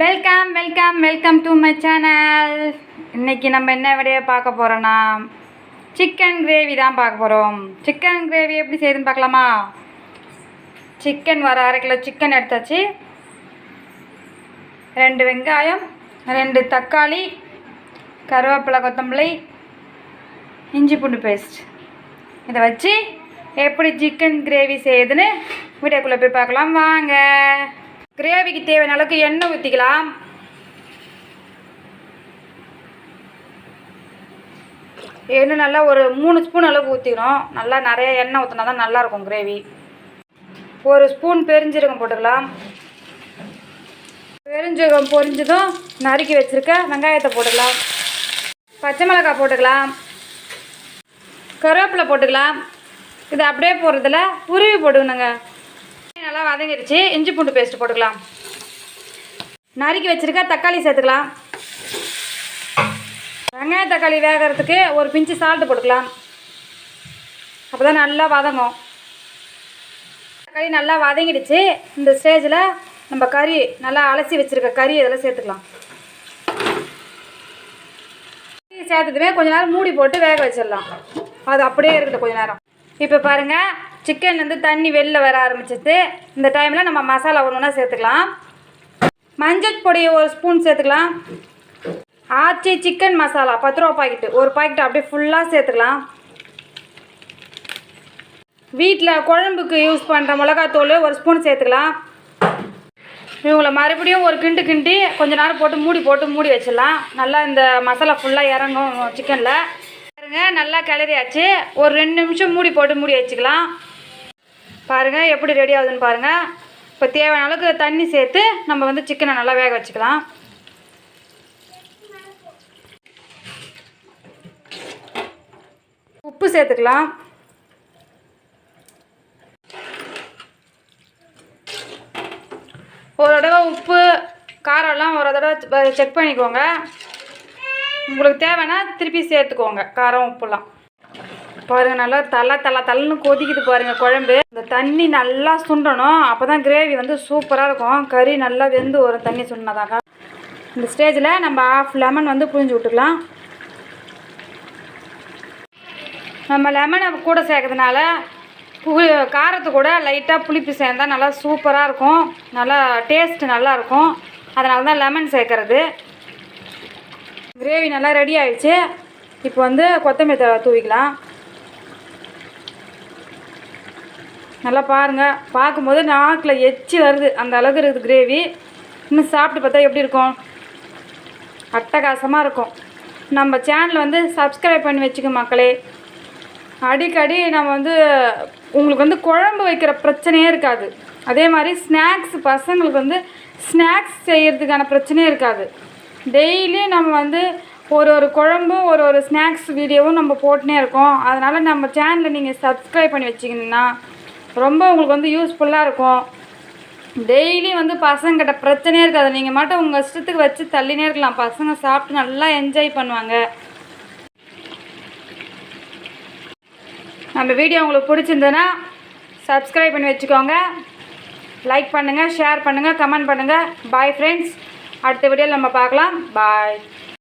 Welcome welcome welcome to my channel இன்றைக்கி நம்ம என்ன வீடியோ பார்க்க போகிறோன்னா சிக்கன் கிரேவி தான் பார்க்க போகிறோம் சிக்கன் கிரேவி எப்படி செய்யுதுன்னு பார்க்கலாமா? சிக்கன் வர அரை கிலோ சிக்கன் எடுத்தாச்சு. ரெண்டு வெங்காயம் ரெண்டு தக்காளி கருவேப்பிலை கொத்தமல்லி இஞ்சி பூண்டு பேஸ்ட் இதை வச்சு எப்படி சிக்கன் கிரேவி செய்யுதுன்னு வீடியோக்குள்ளே போய் பார்க்கலாம். வாங்க. கிரேவிக்கு தேவையான அளவுக்கு எண்ணெய் ஊற்றிக்கலாம் எண்ணெய் நல்லா ஒரு மூணு ஸ்பூன் அளவுக்கு ஊற்றிக்கணும் நல்லா நிறைய எண்ணெய் ஊற்றினா தான் நல்லாயிருக்கும் கிரேவி. ஒரு ஸ்பூன் பெருஞ்சீரகம் போட்டுக்கலாம். பெருஞ்சீரகம் பொரிஞ்சதும் நறுக்கி வச்சுருக்க வெங்காயத்தை போட்டுக்கலாம். பச்சை மிளகாய் போட்டுக்கலாம். கருவேப்பிலை போட்டுக்கலாம். இது அப்படியே போடுறதுல உருவி போட்டுக்கணுங்க. நல்லா வதங்கிடுச்சு இஞ்சி பூண்டு பேஸ்ட் போட்டுக்கலாம். நறுக்கி வச்சுருக்க தக்காளி சேர்த்துக்கலாம். வெங்காய தக்காளி வேகிறதுக்கு ஒரு பிஞ்சு சால்ட்டு போட்டுக்கலாம். அப்போ தான் நல்லா வதங்கும். தக்காளி நல்லா வதங்கிடுச்சு. இந்த ஸ்டேஜில் நம்ம கறி நல்லா அலசி வச்சுருக்க கறி இதெல்லாம் சேர்த்துக்கலாம். கறி சேர்த்ததுமே கொஞ்ச நேரம் மூடி போட்டு வேக வச்சிடலாம். அது அப்படியே இருக்கட்டும் கொஞ்ச நேரம். இப்போ பாருங்கள் சிக்கன் வந்து தண்ணி வெளில வர ஆரம்பிச்சிது இந்த டைமில் நம்ம மசாலா ஒன்று ஒன்றா சேர்த்துக்கலாம். மஞ்சள் பொடியை ஒரு ஸ்பூன் சேர்த்துக்கலாம். ஆச்சி சிக்கன் மசாலா பத்து ரூபா பாக்கெட்டு ஒரு பாக்கெட் அப்படியே ஃபுல்லாக சேர்த்துக்கலாம். வீட்டில் குழம்புக்கு யூஸ் பண்ணுற மிளகாத்தூள் ஒரு ஸ்பூன் சேர்த்துக்கலாம். இவங்களை மறுபடியும் ஒரு கிண்டு கிண்டி கொஞ்ச நேரம் போட்டு மூடி போட்டு மூடி வச்சிடலாம். நல்லா இந்த மசாலா ஃபுல்லாக இறங்கும் சிக்கனில் பாருங்க நல்லா கிளறியாச்சு. ஒரு ரெண்டு நிமிஷம் மூடி போட்டு மூடி வச்சுக்கலாம். பாருங்கள் எப்படி ரெடி ஆகுதுன்னு பாருங்கள் இப்போ தேவையான அளவுக்கு தண்ணி சேர்த்து நம்ம வந்து சிக்கனை நல்லா வேக வச்சுக்கலாம். உப்பு சேர்த்துக்கலாம். ஒரு தடவை உப்பு காரம்லாம் ஒரு தடவை செக் பண்ணிக்கோங்க. உங்களுக்கு தேவைன்னா திருப்பி சேர்த்துக்கோங்க காரம் உப்புலாம். பாருங்கள் நல்லா தலை தலை தலைன்னு கொதிக்குது பாருங்கள் குழம்பு. இந்த தண்ணி நல்லா சுண்டணும். அப்போ தான் கிரேவி வந்து சூப்பராக இருக்கும். கறி நல்லா வெந்து வரும் தண்ணி சுண்டினதாக்கா இந்த ஸ்டேஜில் நம்ம ஆஃப் லெமன் வந்து புழிஞ்சு விட்டுக்கலாம். நம்ம லெமனை கூட சேர்க்கறதுனால பு காரத்து கூட லைட்டாக புளிப்பு சேர்ந்தா நல்லா சூப்பராக இருக்கும். நல்லா டேஸ்ட் நல்லாயிருக்கும் அதனால தான் லெமன் சேர்க்கறது. கிரேவி நல்லா ரெடி ஆகிடுச்சு இப்போ வந்து கொத்தமல்லி தழை தூவிக்கலாம். நல்லா பாருங்கள் பார்க்கும்போது நாக்கில் எச்சி வருது. அந்த அளவுக்கு இருக்குது கிரேவி இன்னும் சாப்பிட்டு பார்த்தா எப்படி இருக்கும்? அட்டகாசமாக இருக்கும். நம்ம சேனல் வந்து சப்ஸ்கிரைப் பண்ணி வச்சுக்க மக்களே. அடிக்கடி நம்ம வந்து உங்களுக்கு வந்து குழம்பு வைக்கிற பிரச்சனையே இருக்காது. அதே மாதிரி ஸ்நாக்ஸ் பசங்களுக்கு வந்து ஸ்நாக்ஸ் செய்கிறதுக்கான பிரச்சனையே இருக்காது. டெய்லி நம்ம வந்து ஒரு ஒரு குழம்பும் ஒரு ஒரு ஸ்நாக்ஸ் வீடியோவும் நம்ம போட்டுனே இருக்கோம். அதனால் நம்ம சேனலை நீங்கள் சப்ஸ்கிரைப் பண்ணி வச்சிங்கன்னா ரொம்ப உங்களுக்கு வந்து யூஸ்ஃபுல்லாக இருக்கும். டெய்லி வந்து பசங்கிட்ட பிரச்சனையே இருக்காது. நீங்கள் மட்டும் உங்கள் இஷ்டத்துக்கு வச்சு தள்ளினே இருக்கலாம். பசங்க சாப்பிட்டு நல்லா என்ஜாய் பண்ணுவாங்க. நம்ம வீடியோ உங்களுக்கு பிடிச்சிருந்ததுன்னா சப்ஸ்கிரைப் பண்ணி வச்சுக்கோங்க. லைக் பண்ணுங்கள் ஷேர் பண்ணுங்கள் கமெண்ட் பண்ணுங்கள் பாய் ஃப்ரெண்ட்ஸ் அடுத்த வீடியோவில் நம்ம பார்க்கலாம். பாய்